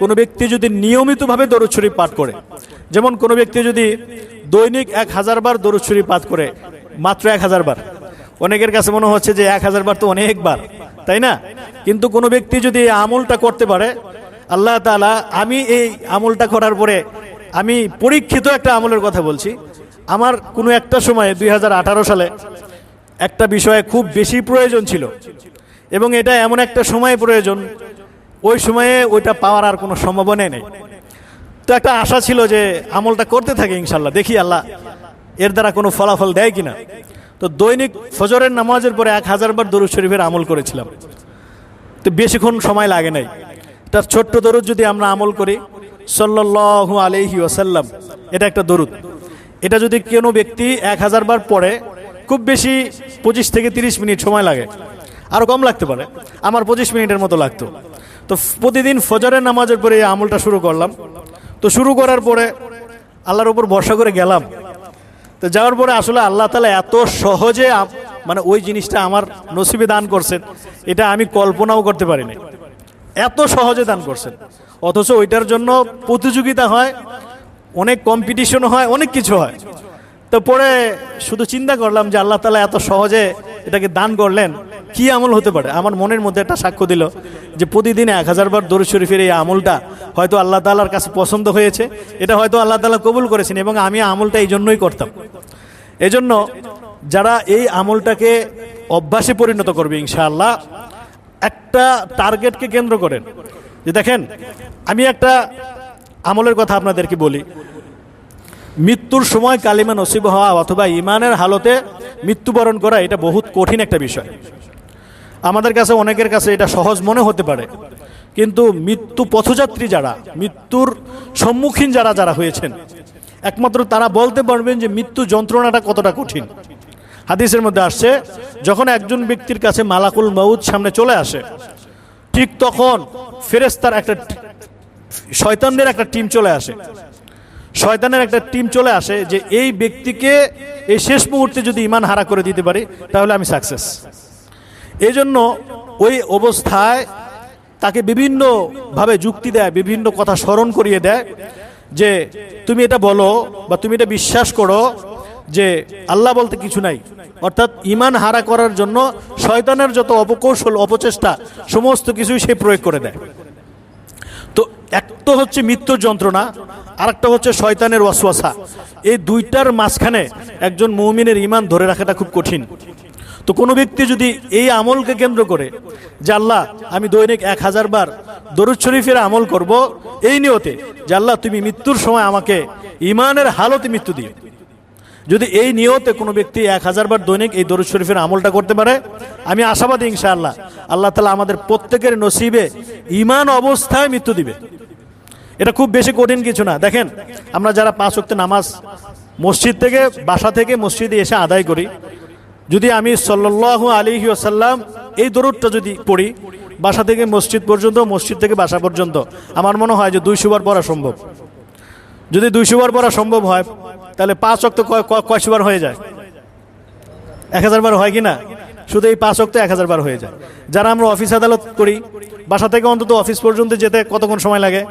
কোনো ব্যক্তি যদি নিয়মিতভাবে দরুদ শরীফ পাঠ করে, যেমন কোনো ব্যক্তি যদি দৈনিক এক হাজার বার দরুদ শরীফ পাঠ করে, মাত্র এক হাজার বার, অনেকের কাছে মনে হচ্ছে যে এক হাজার বার তো অনেকবার তাই না? কিন্তু কোনো ব্যক্তি যদি এই আমলটা করতে পারে, আল্লাহ তাআলা, আমি এই আমলটা করার পরে আমি পরীক্ষিত একটা আমলের কথা বলছি। আমার কোনো একটা সময়ে দুই হাজার আঠারো সালে একটা বিষয়ে খুব বেশি প্রয়োজন ছিল এবং এটা এমন একটা সময় প্রয়োজন ওই সময়ে ওইটা পাওয়ার আর কোনো সম্ভাবনাই নেই। তো একটা আশা ছিল যে আমলটা করতে থাকে ইনশাল্লাহ, দেখি আল্লাহ এর দ্বারা কোনো ফলাফল দেয় কিনা। তো দৈনিক ফজরের নামাজের পরে এক হাজার বার দরুদ শরীফের আমল করেছিলাম। তো বেশিক্ষণ সময় লাগে নাই। তার ছোট্ট দরুদ যদি আমরা আমল করি, সাল্লাল্লাহু আলাইহি ওয়াসাল্লাম, এটা একটা দরুদ। এটা যদি কোনো ব্যক্তি এক হাজার বার পড়ে, খুব বেশি পঁচিশ থেকে তিরিশ মিনিট সময় লাগে। আরও কম লাগতে পারে। আমার পঁচিশ মিনিটের মতো লাগতো। তো প্রতিদিন ফজরের নামাজের পরে এই আমলটা শুরু করলাম। তো শুরু করার পরে আল্লাহর উপর ভরসা করে গেলাম। তো যাওয়ার পরে আসলে আল্লাহ তালা এত সহজে মানে ওই জিনিসটা আমার নসিবে দান করছেন, এটা আমি কল্পনাও করতে পারিনি। এত সহজে দান করছেন। অথচ ওইটার জন্য প্রতিযোগিতা হয়, অনেক কম্পিটিশন হয়, অনেক কিছু হয়। তো পরে শুধু চিন্তা করলাম যে আল্লাহ তালা এত সহজে এটাকে দান করলেন। কি আমল হতে পারে? আমার মনের মধ্যে একটা সাক্ষ্য দিল যে প্রতিদিন এক হাজার বার দরুদ শরীফের এই আমলটা হয়তো আল্লাহ তালার কাছে পছন্দ হয়েছে। এটা হয়তো আল্লাহ তালা কবুল করেছেন এবং আমি আমলটা এই জন্যই করতাম। এজন্য যারা এই আমলটাকে অভ্যাসে পরিণত করবে ইনশাআল্লাহ, একটা টার্গেটকে কেন্দ্র করেন। যে দেখেন, আমি একটা আমলের কথা আপনাদেরকে বলি। মৃত্যুর সময় কালিমা নসিব হওয়া অথবা ইমানের হালতে মৃত্যুবরণ করা এটা বহুত কঠিন একটা বিষয়। আমাদের কাছে, অনেকের কাছে এটা সহজ মনে হতে পারে। কিন্তু মৃত্যু পথযাত্রী যারা, মৃত্যুর সম্মুখীন যারা যারা হয়েছেন, একমাত্র তারা বলতে পারবেন যে মৃত্যু যন্ত্রণাটা কতটা কঠিন। হাদিসের মধ্যে আসছে, যখন একজন ব্যক্তির কাছে মালাকুল মউদ সামনে চলে আসে, ঠিক তখন ফেরেস্তার একটা শয়তানদের একটা টিম চলে আসে। শয়তানের একটা টিম চলে আসে যে, এই ব্যক্তিকে এই শেষ মুহূর্তে যদি ইমান হারা করে দিতে পারি, তাহলে আমি সাকসেস। এই জন্য ওই অবস্থায় তাকে বিভিন্নভাবে যুক্তি দেয়, বিভিন্ন কথা স্মরণ করিয়ে দেয় যে তুমি এটা বলো বা তুমি এটা বিশ্বাস করো যে আল্লাহ বলতে কিছু নাই। অর্থাৎ ইমান হারা করার জন্য শয়তানের যত অপকৌশল, অপচেষ্টা, সমস্ত কিছুই সে প্রয়োগ করে দেয়। তো এক তো হচ্ছে মৃত্যুর যন্ত্রণা আর একটা হচ্ছে শয়তানের ওয়াসওয়াসা। এই দুইটার মাঝখানে একজন মৌমিনের ইমান ধরে রাখাটা খুব কঠিন। তো কোনো ব্যক্তি যদি এই আমলকে কেন্দ্র করে যে আল্লাহ, আমি দৈনিক এক হাজার বার দরুদ শরীফের আমল করব, এই নিয়তে যে আল্লাহ, তুমি মৃত্যুর সময় আমাকে ইমানের হালতে মৃত্যু দিও। যদি এই নিয়তে কোনো ব্যক্তি এক হাজার বার দৈনিক এই দরুদ শরীফের আমলটা করতে পারে, আমি আশাবাদী ইনশাআল্লাহ, আল্লাহ তালা আমাদের প্রত্যেকের নসিবে ইমান অবস্থায় মৃত্যু দিবে। এটা খুব বেশি কঠিন কিছু না। দেখেন, আমরা যারা পাঁচ ওয়াক্ত নামাজ মসজিদ থেকে, বাসা থেকে মসজিদে এসে আদায় করি যদি আমি সাল্লাল্লাহু আলী ওয়াসাল্লাম এই দরুদটা যদি পড়ি, বাসা থেকে মসজিদ পর্যন্ত, মসজিদ থেকে বাসা পর্যন্ত, আমার মনে হয় যে দুইশো বার পড়া সম্ভব। যদি দুইশো বার পড়া সম্ভব হয়, তাহলে পাঁচ অক্ত কয়শো বার হয়ে যায়? এক হাজার বার হয় কি না? শুধু এই পাঁচ অক্ত এক হাজার বার হয়ে যায়। যারা আমরা অফিস আদালত করি, বাসা থেকে অন্তত অফিস পর্যন্ত যেতে কতক্ষণ সময় লাগে?